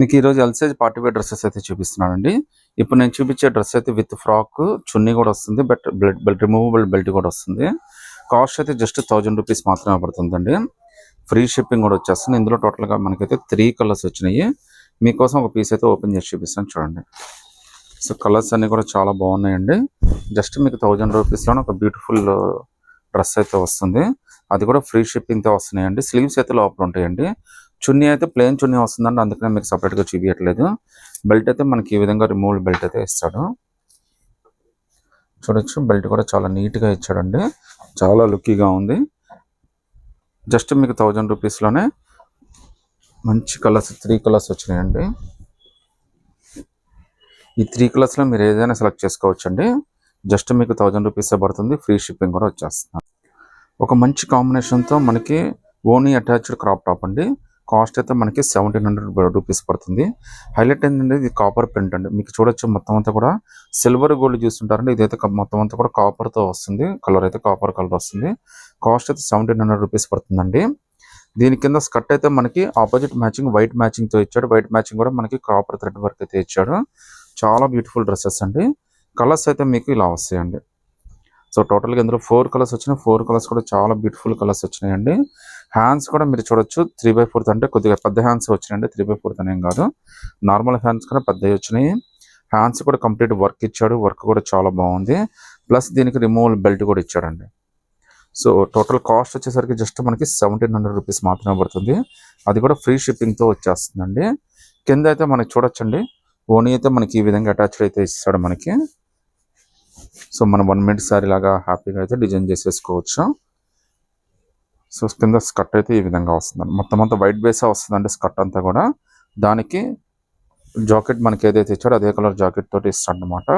మీకు ఈరోజు L size party wear dresses అయితే చూపిస్తున్నానండి. ఇప్పుడు నేను చూపించే డ్రెస్ అయితే విత్ ఫ్రాక్ చున్నీ కూడా వస్తుంది but belt belt removable belt కూడా వస్తుంది. కాస్ట్ అయితే జస్ట్ థౌజండ్ రూపీస్ మాత్రమే పడుతుందండి. ఫ్రీ షిప్పింగ్ కూడా వచ్చేస్తుంది. ఇందులో టోటల్గా మనకైతే త్రీ కలర్స్ వచ్చినాయి. మీకోసం ఒక పీస్ అయితే ఓపెన్ చేసి చూపిస్తాను చూడండి. సో కలర్స్ అన్ని కూడా చాలా బాగున్నాయండి. జస్ట్ మీకు థౌజండ్ రూపీస్లోనే ఒక బ్యూటిఫుల్ డ్రెస్ అయితే వస్తుంది. అది కూడా ఫ్రీ షిప్పింగ్తో వస్తున్నాయండి. స్లీవ్స్ అయితే లోపల ఉంటాయండి. చున్నీ అయితే ప్లేన్ చున్నీ వస్తుందండి. అందుకనే మీకు సపరేట్గా చూపించట్లేదు బెల్ట్ అయితే మనకి ఈ విధంగా రిమూవల్ బెల్ట్ అయితే ఇస్తాడు. చూడొచ్చు బెల్ట్ కూడా చాలా నీట్గా ఇచ్చాడండి. చాలా లుక్కీగా ఉంది. జస్ట్ మీకు థౌజండ్ రూపీస్లోనే మంచి కలర్స్ త్రీ కలర్స్ వచ్చినాయండి. ఈ త్రీ కలర్స్లో మీరు ఏదైనా సెలెక్ట్ చేసుకోవచ్చండి. జస్ట్ మీకు థౌజండ్ రూపీసే పడుతుంది. ఫ్రీ షిప్పింగ్ కూడా వచ్చేస్తుంది. ఒక మంచి కాంబినేషన్తో మనకి ఓన్లీ అటాచ్డ్ క్రాప్ టాప్ అండి. కాస్ట్ అయితే మనకి సెవెంటీన్ హండ్రెడ్ రూపీస్ పడుతుంది. హైలైట్ ఏంటంటే ఇది కాపర్ ప్రింట్ అండి. మీకు చూడొచ్చు మొత్తం అంతా కూడా సిల్వర్ గోల్డ్ చూస్తుంటారండి. ఇదైతే మొత్తం అంతా కూడా కాపర్తో వస్తుంది. కలర్ అయితే కాపర్ కలర్ వస్తుంది. కాస్ట్ అయితే సెవెంటీన్ హండ్రెడ్ రూపీస్ పడుతుందండి. దీని కింద స్కర్ట్ అయితే మనకి ఆపోజిట్ మ్యాచింగ్ వైట్ మ్యాచింగ్తో ఇచ్చాడు. వైట్ మ్యాచింగ్ కూడా మనకి కాపర్ థ్రెడ్ వర్క్ అయితే ఇచ్చాడు. చాలా బ్యూటిఫుల్ డ్రెస్సెస్ అండి. కలర్స్ అయితే మీకు ఇలా వస్తాయండి. సో టోటల్గా ఇందులో ఫోర్ కలర్స్ వచ్చినాయి. ఫోర్ కలర్స్ కూడా చాలా బ్యూటిఫుల్ కలర్స్ వచ్చినాయండి. హ్యాండ్స్ కూడా మీరు చూడొచ్చు. త్రీ బై ఫోర్త్ అంటే కొద్దిగా పెద్ద హ్యాండ్స్ వచ్చినాయండి. త్రీ బై ఫోర్త్ అనేం కాదు. నార్మల్ హ్యాండ్స్ కూడా పెద్దవి వచ్చినాయి. హ్యాండ్స్ కూడా కంప్లీట్ వర్క్ ఇచ్చాడు. వర్క్ కూడా చాలా బాగుంది. ప్లస్ దీనికి రిమూవల్ బెల్ట్ కూడా ఇచ్చాడండి. సో టోటల్ కాస్ట్ వచ్చేసరికి జస్ట్ మనకి సెవెంటీన్ హండ్రెడ్ రూపీస్ మాత్రమే పడుతుంది. అది కూడా ఫ్రీ షిప్పింగ్తో వచ్చేస్తుందండి. కింద అయితే మనకి చూడొచ్చండి. ఓనీ అయితే మనకి ఈ విధంగా అటాచ్డ్ అయితే ఇస్తాడు మనకి. సో మనం వన్ మినిట్ సారీ లాగా హ్యాపీగా అయితే డిజైన్ చేసేసుకోవచ్చు. సో కింద స్కర్ట్ అయితే ఈ విధంగా వస్తుంది. మొత్తం అంతా వైట్ బేసే వస్తుందండి స్కర్ట్ అంతా కూడా. దానికి జాకెట్ మనకి ఏదైతే ఇచ్చాడో అదే కలర్ జాకెట్ తోటి ఇస్తాడు అనమాట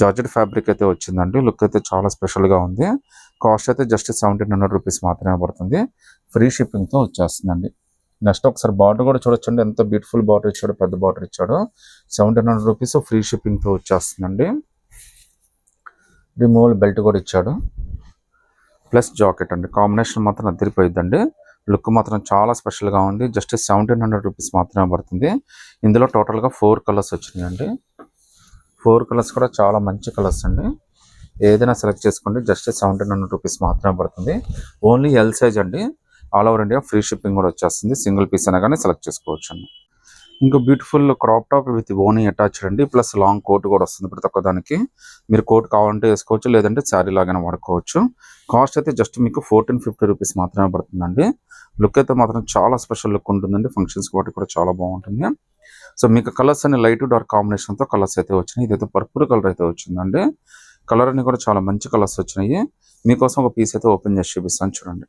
జార్జెట్ ఫ్యాబ్రిక్ అయితే వచ్చిందండి. లుక్ అయితే చాలా స్పెషల్గా ఉంది. కాస్ట్ అయితే జస్ట్ సెవెంటీన్ హండ్రెడ్ రూపీస్ మాత్రమే పడుతుంది. ఫ్రీ షిప్పింగ్తో వచ్చేస్తుందండి. నెక్స్ట్ ఒకసారి బార్డర్ కూడా చూడొచ్చండి. ఎంత బ్యూటిఫుల్ బార్డర్ ఇచ్చాడో పెద్ద బార్డర్ ఇచ్చాడో. సెవెంటీన్ హండ్రెడ్ రూపీస్ ఫ్రీ షిప్పింగ్తో వచ్చేస్తుందండి. రిమూవల్ బెల్ట్ కూడా ఇచ్చాడు. ప్లస్ జాకెట్ అండి. కాంబినేషన్ మాత్రం అదిరిపోయిందండి లుక్ మాత్రం చాలా స్పెషల్గా ఉంది. జస్ట్ సెవెంటీన్ హండ్రెడ్ రూపీస్ మాత్రమే పడుతుంది. ఇందులో టోటల్గా ఫోర్ కలర్స్ వచ్చినాయండి. ఫోర్ కలర్స్ కూడా చాలా మంచి కలర్స్ అండి. ఏదైనా సెలెక్ట్ చేసుకోండి. జస్ట్ సెవెంటీన్ హండ్రెడ్ రూపీస్ మాత్రమే పడుతుంది. ఓన్లీ ఎల్ సైజ్ అండి. All over India free shipping కూడా వచ్చేస్తుంది. సింగిల్ పీస్ అయినా కానీ సెలెక్ట్ చేసుకోవచ్చు అండి ఇంకా బ్యూటిఫుల్ క్రాప్ టాప్ విత్ ఓనీ అటాచ్డ్ అండి. ప్లస్ లాంగ్ కోట్ కూడా వస్తుంది ప్రతి ఒక్క దానికి. మీరు కోట్ కావాలంటే వేసుకోవచ్చు లేదంటే శారీ లాగానే వాడుకోవచ్చు. కాస్ట్ అయితే జస్ట్ మీకు ఫోర్టీన్ ఫిఫ్టీ రూపీస్ మాత్రమే పడుతుందండి. లుక్ అయితే మాత్రం చాలా స్పెషల్ లుక్ ఉంటుందండి. ఫంక్షన్స్ వాటికి కూడా చాలా బాగుంటుంది. సో మీకు కలర్స్ అన్ని లైట్ డార్క్ కాంబినేషన్తో కలర్స్ అయితే వచ్చినాయి. ఇదైతే పర్పుల్ కలర్ అయితే వచ్చిందండి. కలర్ అన్ని కూడా చాలా మంచి కలర్స్ వచ్చినాయి. మీకోసం ఒక పీస్ అయితే ఓపెన్ చేసి చూపిస్తాను చూడండి.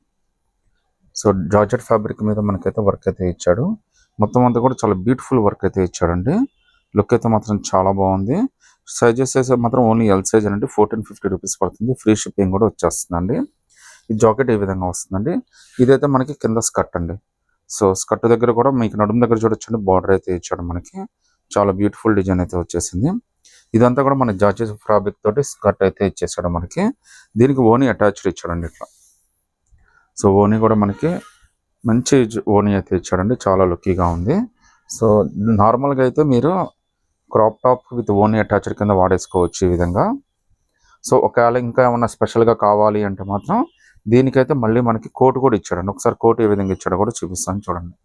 సో జార్జెట్ ఫ్యాబ్రిక్ మీద మనకైతే వర్క్ అయితే ఇచ్చాడు. మొత్తం అంతా కూడా చాలా బ్యూటిఫుల్ వర్క్ అయితే ఇచ్చాడండి. లుక్ అయితే మాత్రం చాలా బాగుంది. సైజెస్ అయితే మాత్రం ఓన్లీ ఎల్ సైజ్ అండి ఫోర్టీన్ ఫిఫ్టీ రూపీస్ పడుతుంది. ఫ్రీ షిప్పింగ్ కూడా వచ్చేస్తుందండి. ఈ జాకెట్ ఈ విధంగా వస్తుందండి? ఇదైతే మనకి కింద స్కర్ట్ అండి. సో స్కర్ట్ దగ్గర కూడా మీకు నడుము దగ్గర చూడొచ్చండి. బార్డర్ అయితే ఇచ్చాడు మనకి. చాలా బ్యూటిఫుల్ డిజైన్ అయితే వచ్చేసింది. ఇదంతా కూడా మన జార్జెస్ ఫ్రాబిక్ తోటి స్కర్ట్ అయితే ఇచ్చేసాడు మనకి. దీనికి ఓనీ అటాచ్డ్ ఇచ్చాడండి ఇట్లా. సో ఓనీ కూడా మనకి మంచి ఓని అయితే ఇచ్చాడండి చాలా లుక్కీగా ఉంది. సో నార్మల్గా అయితే మీరు క్రాప్ టాప్ విత్ ఓనీ అటాచ్డ్ కింద వాడేసుకోవచ్చు ఈ విధంగా. సో ఒకవేళ ఇంకా ఏమన్నా స్పెషల్గా కావాలి అంటే మాత్రం దీనికైతే మళ్ళీ మనకి కోట్ కూడా ఇచ్చాడండి. ఒకసారి కోట్ ఏ విధంగా ఇచ్చాడో కూడా చూపిస్తాను చూడండి.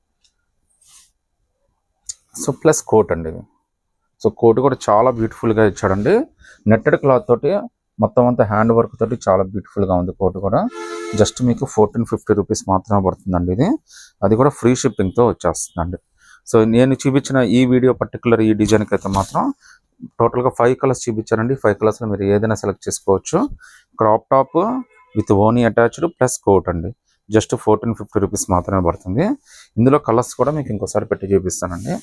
సో ప్లస్ కోట్ అండి సో కోట్ కూడా చాలా బ్యూటిఫుల్గా ఇచ్చాడండి. నెట్టెడ్ క్లాత్ తోటి మొత్తం అంతా హ్యాండ్ వర్క్ తోటి చాలా బ్యూటిఫుల్గా ఉంది కోట్ కూడా. జస్ట్ మీకు ఫోర్టీన్ ఫిఫ్టీ రూపీస్ మాత్రమే పడుతుందండి ఇది. అది కూడా ఫ్రీ షిప్పింగ్తో వచ్చేస్తుందండి. సో నేను చూపించిన ఈ వీడియో పర్టికులర్ ఈ డిజైన్కి అయితే మాత్రం టోటల్గా ఫైవ్ కలర్స్ చూపించానండి. ఫైవ్ కలర్స్లో మీరు ఏదైనా సెలెక్ట్ చేసుకోవచ్చు. క్రాప్ టాప్ విత్ ఓనీ అటాచ్డ్ ప్లస్ కోట్ అండి. జస్ట్ ఫోర్టీన్ ఫిఫ్టీ రూపీస్ మాత్రమే పడుతుంది. ఇందులో కలర్స్ కూడా మీకు ఇంకోసారి పెట్టి చూపిస్తానండి.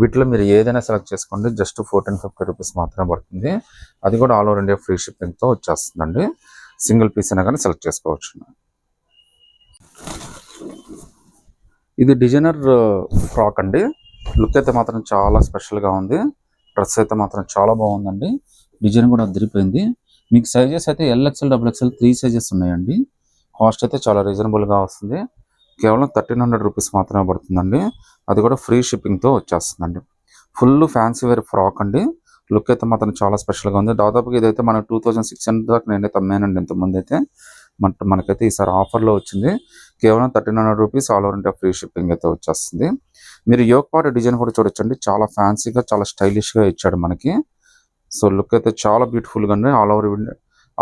వీటిలో మీరు ఏదైనా సెలెక్ట్ చేసుకోండి జస్ట్ ఫోర్టీన్ ఫిఫ్టీ రూపీస్ మాత్రమే పడుతుంది. అది కూడా ఆల్ ఓవర్ ఇండియా ఫ్రీ షిప్పింగ్తో వచ్చేస్తుందండి. సింగిల్ పీస్ అయినా కానీ సెలెక్ట్ చేసుకోవచ్చు. ఇది డిజైనర్ ఫ్రాక్ అండి. లుక్ అయితే మాత్రం చాలా స్పెషల్గా ఉంది. డ్రెస్ అయితే మాత్రం చాలా బాగుందండి. డిజైన్ కూడా అదిరిపోయింది మీకు సైజెస్ అయితే L XL double XL three sizes ఉన్నాయండి. కాస్ట్ అయితే చాలా రీజనబుల్గా వస్తుంది. కేవలం థర్టీన్ హండ్రెడ్ రూపీస్ మాత్రమే పడుతుందండి. అది కూడా ఫ్రీ షిప్పింగ్తో వచ్చేస్తుందండి. ఫుల్ ఫ్యాన్సీ వేర్ ఫ్రాక్ అండి. లుక్ అయితే మాత్రం చాలా స్పెషల్గా ఉంది. దాదాపుగా ఇదైతే మనకు టూ థౌజండ్ సిక్స్ హండ్రెడ్ దాకా నేనైతే అమ్మానండి ఇంతకుముందు అయితే మన మనకైతే ఈసారి ఆఫర్లో వచ్చింది. కేవలం thirteen hundred rupees all over India free shipping అయితే వచ్చేస్తుంది. మీరు యోగ్ పాట డిజైన్ కూడా చూడొచ్చండి. చాలా ఫ్యాన్సీగా చాలా స్టైలిష్గా ఇచ్చాడు మనకి. సో లుక్ అయితే చాలా బ్యూటిఫుల్గా ఉంది. All over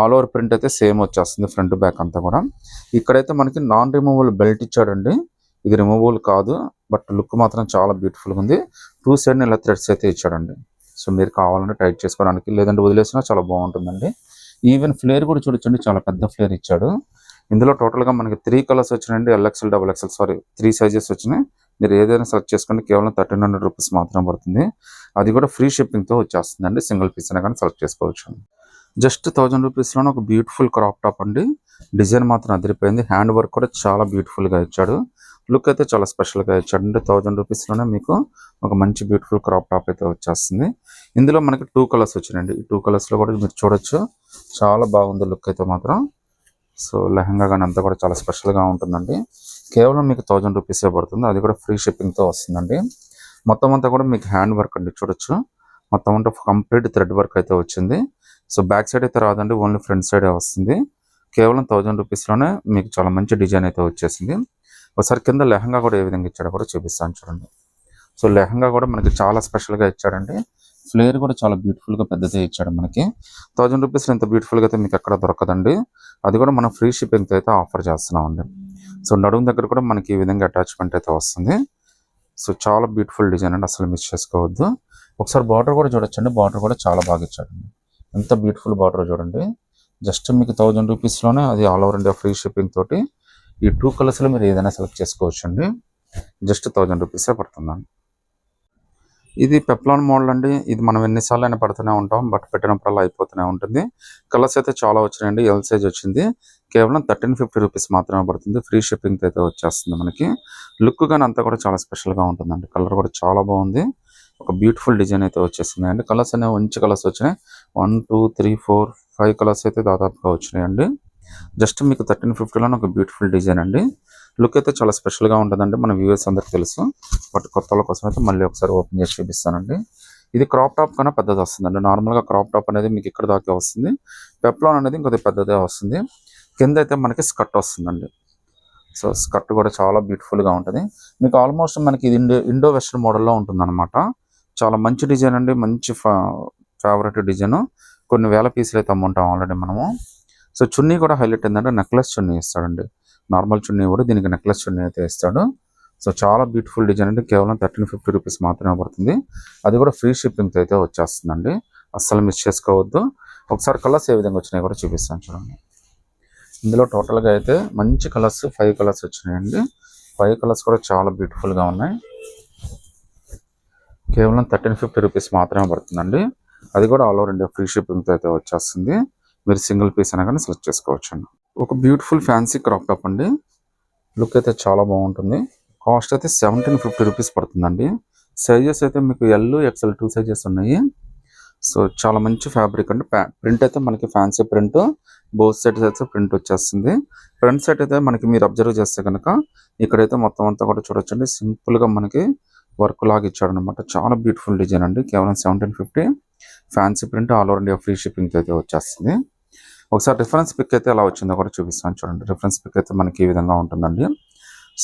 all over print అయితే సేమ్ వచ్చేస్తుంది ఫ్రంట్ బ్యాక్ అంతా కూడా. ఇక్కడైతే మనకి నాన్ రిమూవబుల్ బెల్ట్ ఇచ్చాడండి. ఇది రిమూవబుల్ కాదు బట్ లుక్ మాత్రం చాలా బ్యూటిఫుల్గా ఉంది. టూ సైడ్ ఇలా థ్రెడ్స్ అయితే ఇచ్చాడండి. సో మీరు కావాలంటే టైట్ చేసుకోవడానికి లేదంటే వదిలేసినా చాలా బాగుంటుందండి. ఈవెన్ ఫ్లేర్ కూడా చూడొచ్చండి చాలా పెద్ద ఫ్లేర్ ఇచ్చాడు. ఇందులో టోటల్గా మనకి త్రీ కలర్స్ వచ్చినాయండి L XL double XL sorry three sizes వచ్చినాయి. మీరు ఏదైనా సెలెక్ట్ చేసుకోండి కేవలం థర్టీన్ హండ్రెడ్ రూపీస్ మాత్రం పడుతుంది. అది కూడా ఫ్రీ షిప్పింగ్తో వచ్చేస్తుందండి సింగిల్ పీస్ అయినా కానీ సెలెక్ట్ చేసుకోవచ్చు. జస్ట్ థౌజండ్ రూపీస్లోనే ఒక బ్యూటిఫుల్ క్రాప్ టాప్ అండి. డిజైన్ మాత్రం అదిరిపోయింది. హ్యాండ్ వర్క్ కూడా చాలా బ్యూటిఫుల్గా ఇచ్చాడు. లుక్ అయితే చాలా స్పెషల్గా ఇచ్చాడు. అంటే థౌజండ్ రూపీస్లోనే మీకు ఒక మంచి బ్యూటిఫుల్ క్రాప్ టాప్ అయితే వచ్చేస్తుంది. ఇందులో మనకి టూ కలర్స్ వచ్చినాయండి. ఈ టూ కలర్స్లో కూడా మీరు చూడొచ్చు. చాలా బాగుంది లుక్ అయితే మాత్రం. సో లెహంగా కానీ అంతా కూడా చాలా స్పెషల్గా ఉంటుందండి. కేవలం మీకు థౌజండ్ రూపీసే పడుతుంది. అది కూడా ఫ్రీ షిప్పింగ్తో వస్తుందండి. మొత్తం అంతా కూడా మీకు హ్యాండ్ వర్క్ అండి. చూడొచ్చు. మొత్తం అంతా కంప్లీట్ థ్రెడ్ వర్క్ అయితే వచ్చింది. సో బ్యాక్ సైడ్ అయితే రాదండి. ఓన్లీ ఫ్రంట్ సైడే వస్తుంది. కేవలం థౌజండ్ రూపీస్లోనే మీకు చాలా మంచి డిజైన్ అయితే వచ్చేసింది. ఒకసారి కింద లెహంగా కూడా ఏ విధంగా ఇచ్చాడో కూడా చూపిస్తాను చూడండి. సో లెహంగా కూడా మనకి చాలా స్పెషల్గా ఇచ్చాడండి. ఫ్లేర్ కూడా చాలా బ్యూటిఫుల్గా పెద్దదే ఇచ్చాడు మనకి. థౌజండ్ రూపీస్ ఎంత బ్యూటిఫుల్గా అయితే మీకు ఎక్కడ దొరకదండి. అది కూడా మనం ఫ్రీ షిప్పింగ్తో అయితే ఆఫర్ చేస్తున్నామండి. సో నడుము దగ్గర కూడా మనకి ఈ విధంగా అటాచ్మెంట్ అయితే వస్తుంది. సో చాలా బ్యూటిఫుల్ డిజైన్ అండి. అసలు మిస్ చేసుకోవద్దు. ఒకసారి బార్డర్ కూడా చూడొచ్చండి. బార్డర్ కూడా చాలా బాగా ఇచ్చాడండి. ఎంత బ్యూటిఫుల్ బార్డర్ చూడండి. జస్ట్ మీకు థౌజండ్ రూపీస్లోనే అది all over India free shipping తోటి ఈ టూ కలర్స్లో మీరు ఏదైనా సెలెక్ట్ చేసుకోవచ్చు అండి జస్ట్ థౌజండ్ రూపీసే పడుతుందండి. ఇది పెప్లాన్ మోడల్ అండి. ఇది మనం ఎన్నిసార్లు అయినా పడుతూనే ఉంటాం. బట్ పెట్టినప్పుడల్లా అయిపోతూనే ఉంటుంది. కలర్స్ అయితే చాలా వచ్చినాయండి. ఎల్ సైజ్ వచ్చింది. కేవలం థర్టీన్ ఫిఫ్టీ రూపీస్ మాత్రమే పడుతుంది. ఫ్రీ షిప్పింగ్ అయితే వచ్చేస్తుంది మనకి. లుక్ కానీ అంతా కూడా చాలా స్పెషల్గా ఉంటుందండి. కలర్ కూడా చాలా బాగుంది. ఒక బ్యూటిఫుల్ డిజైన్ అయితే వచ్చేసింది. అండి కలర్స్ అనేవి మంచి కలర్స్ వచ్చినాయి. One two three four five colours అయితే దాదాపుగా వచ్చినాయండి జస్ట్ మీకు థర్టీన్ ఫిఫ్టీలోనే ఒక బ్యూటిఫుల్ డిజైన్ అండి. లుక్ అయితే చాలా స్పెషల్గా ఉంటుందండి. మన వ్యూవర్స్ అందరికి తెలుసు. బట్ కొత్త వాళ్ళ కోసం అయితే మళ్ళీ ఒకసారి ఓపెన్ చేసి చూపిస్తానండి. ఇది క్రాప్ టాప్ కన్నా పెద్దది వస్తుందండి. నార్మల్గా క్రాప్ టాప్ అనేది మీకు ఇక్కడ దాకా వస్తుంది. పెప్లాన్ అనేది ఇంకొద్ది పెద్దదే వస్తుంది. కింద అయితే మనకి స్కర్ట్ వస్తుందండి. సో స్కర్ట్ కూడా చాలా బ్యూటిఫుల్గా ఉంటుంది. మీకు ఆల్మోస్ట్ మనకి ఇది ఇండో ఇండో వెస్ట్రన్ మోడల్లో ఉంటుందన్నమాట. చాలా మంచి డిజైన్ అండి. మంచి ఫేవరెట్ డిజైన్. కొన్ని వేల పీసులు అయితే అమ్ముంటాం ఆల్రెడీ మనము. సో చున్నీ కూడా హైలైట్ ఏంటంటే నెక్లెస్ చున్నీ ఇస్తాడండి. నార్మల్ చున్నీ కూడా దీనికి నెక్లెస్ చున్నీ అయితే ఇస్తాడు. సో చాలా బ్యూటిఫుల్ డిజైన్ అండి. కేవలం థర్టీన్ ఫిఫ్టీ రూపీస్ మాత్రమే పడుతుంది. అది కూడా ఫ్రీ షిప్పింగ్తో అయితే వచ్చేస్తుందండి. అస్సలు మిస్ చేసుకోవద్దు. ఒకసారి కలర్స్ ఏ విధంగా వచ్చినాయి కూడా చూపిస్తాను చూడండి. ఇందులో టోటల్గా అయితే మంచి కలర్స్ ఫైవ్ కలర్స్ వచ్చినాయండి. ఫైవ్ కలర్స్ కూడా చాలా బ్యూటిఫుల్గా ఉన్నాయి. కేవలం థర్టీన్ ఫిఫ్టీ రూపీస్ మాత్రమే పడుతుందండి. అది కూడా ఆల్ ఓవర్ ఇండియా ఫ్రీ షిప్పింగ్తో అయితే వచ్చేస్తుంది. మీరు సింగిల్ పీస్ అయినా కానీ సెలెక్ట్ చేసుకోవచ్చు అండి ఒక బ్యూటిఫుల్ ఫ్యాన్సీ క్రాప్ టాప్ అండి. లుక్ అయితే చాలా బాగుంటుంది. కాస్ట్ అయితే సెవెంటీన్ ఫిఫ్టీ రూపీస్ పడుతుందండి. సైజెస్ అయితే మీకు ఎల్ ఎక్స్ఎల్ టూ సైజెస్ ఉన్నాయి. సో చాలా మంచి ఫ్యాబ్రిక్ అండి. ప్రింట్ అయితే మనకి ఫ్యాన్సీ ప్రింట్ బోత్ సైడ్స్ అయితే ప్రింట్ వచ్చేస్తుంది. ఫ్రంట్ సైడ్ అయితే మనకి మీరు అబ్జర్వ్ చేస్తే కనుక ఇక్కడైతే మొత్తం అంతా కూడా చూడొచ్చండి. సింపుల్గా మనకి వర్క్ లాగా ఇచ్చాడు అనమాట చాలా బ్యూటిఫుల్ డిజైన్ అండి. కేవలం seventeen fifty. Fancy print all over India free shipping అయితే వచ్చేస్తుంది. ఒకసారి రిఫరెన్స్ పిక్ అయితే ఎలా వచ్చిందో కూడా చూపిస్తాను చూడండి. రిఫరెన్స్ పిక్ అయితే మనకి ఈ విధంగా ఉంటుందండి.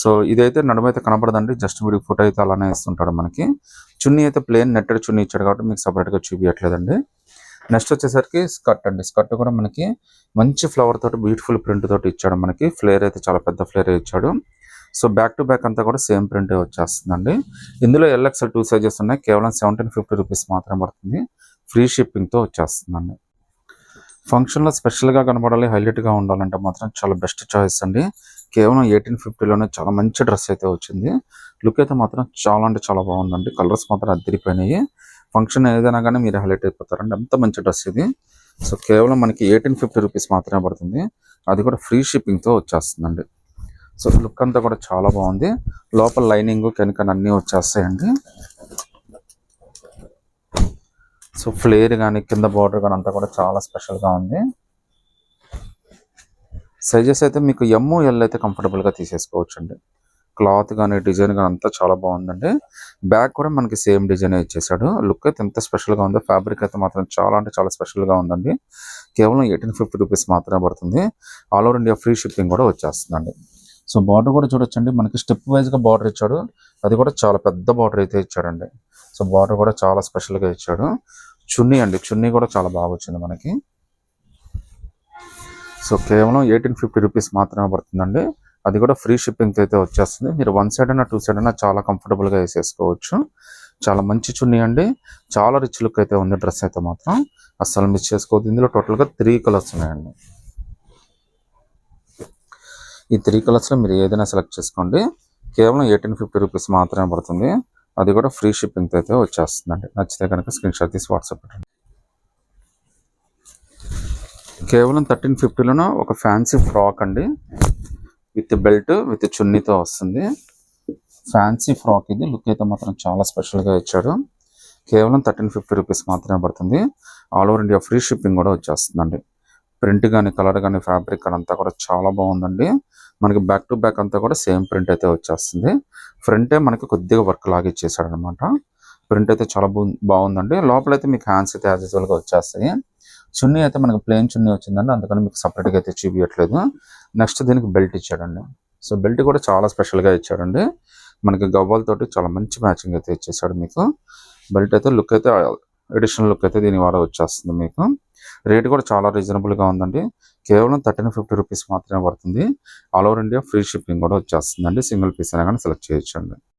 సో ఇదైతే నడుమైతే కనబడదండి. జస్ట్ వీడికి ఫోటో అయితే అలానే ఇస్తుంటాడు మనకి. చున్నీ అయితే ప్లేన్ నెట్టెడ్ చున్నీ ఇచ్చాడు కాబట్టి మీకు సపరేట్గా చూపించట్లేదండి నెక్స్ట్ వచ్చేసరికి స్కర్ట్ అండి. స్కర్ట్ కూడా మనకి మంచి ఫ్లవర్ తోటి బ్యూటిఫుల్ ప్రింట్ తోటి ఇచ్చాడు మనకి. ఫ్లేర్ అయితే చాలా పెద్ద ఫ్లేర్ ఇచ్చాడు. సో బ్యాక్ టు బ్యాక్ అంతా కూడా సేమ్ ప్రింట్ వచ్చేస్తుందండి. ఇందులో ఎల్ఎక్సెల్ టూ సైజెస్ ఉన్నాయి. కేవలం సెవెంటీన్ ఫిఫ్టీ రూపీస్ మాత్రం పడుతుంది. ఫ్రీ షిప్పింగ్తో వచ్చేస్తుందండి. ఫంక్షన్లో స్పెషల్గా కనబడాలి హైలైట్గా ఉండాలంటే మాత్రం చాలా బెస్ట్ చాయిస్ అండి. కేవలం ఎయిటీన్ ఫిఫ్టీలోనే చాలా మంచి డ్రెస్ అయితే వచ్చింది. లుక్ అయితే మాత్రం చాలా అంటే చాలా బాగుందండి. కలర్స్ మాత్రం అద్దరిపోయినాయి. ఫంక్షన్ ఏదైనా కానీ మీరు హైలైట్ అయిపోతారండి. అంత మంచి డ్రెస్ ఇది. సో కేవలం మనకి ఎయిటీన్ ఫిఫ్టీ రూపీస్ మాత్రమే పడుతుంది. అది కూడా ఫ్రీ షిప్పింగ్తో వచ్చేస్తుందండి. సో లుక్ అంతా కూడా చాలా బాగుంది. లోపల లైనింగ్ కెనకన్ అన్నీ వచ్చేస్తాయండి. సో ఫ్లేర్ కానీ కింద బార్డర్ కానీ అంతా కూడా చాలా స్పెషల్గా ఉంది. సైజెస్ అయితే మీకు ఎమ్ ఎల్ అయితే కంఫర్టబుల్గా తీసేసుకోవచ్చు అండి క్లాత్ కానీ డిజైన్ కానీ అంతా చాలా బాగుందండి. బ్యాక్ కూడా మనకి సేమ్ డిజైన్ ఇచ్చేసాడు లుక్ అయితే ఎంత స్పెషల్గా ఉందో ఫ్యాబ్రిక్ అయితే మాత్రం చాలా అంటే చాలా స్పెషల్గా ఉందండి. కేవలం ఎయిటీన్ ఫిఫ్టీ రూపీస్ మాత్రమే పడుతుంది. All over India free shipping కూడా వచ్చేస్తుందండి. సో బార్డర్ కూడా చూడొచ్చండి. మనకి స్టెప్ వైజ్గా బార్డర్ ఇచ్చాడు. అది కూడా చాలా పెద్ద బార్డర్ అయితే ఇచ్చాడండి. సో బార్డర్ కూడా చాలా స్పెషల్గా ఇచ్చాడు. చున్నీ అండి. చున్నీ కూడా చాలా బాగా వచ్చింది మనకి. సో కేవలం ఎయిటీన్ ఫిఫ్టీ రూపీస్ మాత్రమే పడుతుందండి. అది కూడా ఫ్రీ షిప్పింగ్ అయితే వచ్చేస్తుంది. మీరు వన్ సైడ్ అయినా టూ సైడ్ అయినా చాలా కంఫర్టబుల్గా వేసేసుకోవచ్చు. చాలా మంచి చున్నీ అండి. చాలా రిచ్ లుక్ అయితే ఉంది డ్రెస్ అయితే మాత్రం. అస్సలు మిస్ చేసుకోవద్దు. ఇందులో టోటల్గా త్రీ కలర్స్ ఉన్నాయండి. ఈ త్రీ కలర్స్లో మీరు ఏదైనా సెలెక్ట్ చేసుకోండి. కేవలం ఎయిటీన్ ఫిఫ్టీ రూపీస్ మాత్రమే పడుతుంది. అది కూడా ఫ్రీ షిప్పింగ్ అయితే వచ్చేస్తుందండి. నచ్చితే కనుక స్క్రీన్ షాట్ తీసి వాట్సాప్ పెట్టండి. కేవలం థర్టీన్ ఫిఫ్టీలోనో ఒక ఫ్యాన్సీ ఫ్రాక్ అండి. విత్ బెల్ట్ విత్ చున్నీతో వస్తుంది. ఫ్యాన్సీ ఫ్రాక్ ఇది. లుక్ అయితే మాత్రం చాలా స్పెషల్గా ఇచ్చాడు. కేవలం థర్టీన్ ఫిఫ్టీ రూపీస్ మాత్రమే పడుతుంది. All over India free shipping కూడా వచ్చేస్తుందండి. ప్రింట్ కానీ కలర్ కానీ ఫ్యాబ్రిక్ అంతా కూడా చాలా బాగుందండి. మనకి బ్యాక్ టు బ్యాక్ అంతా కూడా సేమ్ ప్రింట్ అయితే వచ్చేస్తుంది. ఫ్రంటే మనకి కొద్దిగా వర్క్ లాగా ఇచ్చేసాడు అనమాట ప్రింట్ అయితే చాలా బాగు- బాగుందండి. లోపలైతే మీకు హ్యాండ్స్ అయితే యాజ్ యూజువల్గా వచ్చేస్తాయి. చున్నీ అయితే మనకి ప్లెయిన్ చున్నీ వచ్చిందండి. అందుకని మీకు సపరేట్గా అయితే చూపించట్లేదు నెక్స్ట్ దీనికి బెల్ట్ ఇచ్చాడండి. సో బెల్ట్ కూడా చాలా స్పెషల్గా ఇచ్చాడండి. మనకి గవ్వలతోటి చాలా మంచి మ్యాచింగ్ అయితే ఇచ్చేసాడు మీకు. బెల్ట్ అయితే లుక్ అయితే ఎడిషనల్ లుక్ అయితే దీని వాడ వచ్చేస్తుంది మీకు. రేట్ కూడా చాలా రీజనబుల్గా ఉందండి. కేవలం థర్టీన్ ఫిఫ్టీ రూపీస్ మాత్రమే పడుతుంది. All over India free shipping కూడా వచ్చేస్తుందండి. సింగిల్ పీస్ అయినా కానీ సెలెక్ట్ చేయొచ్చండి.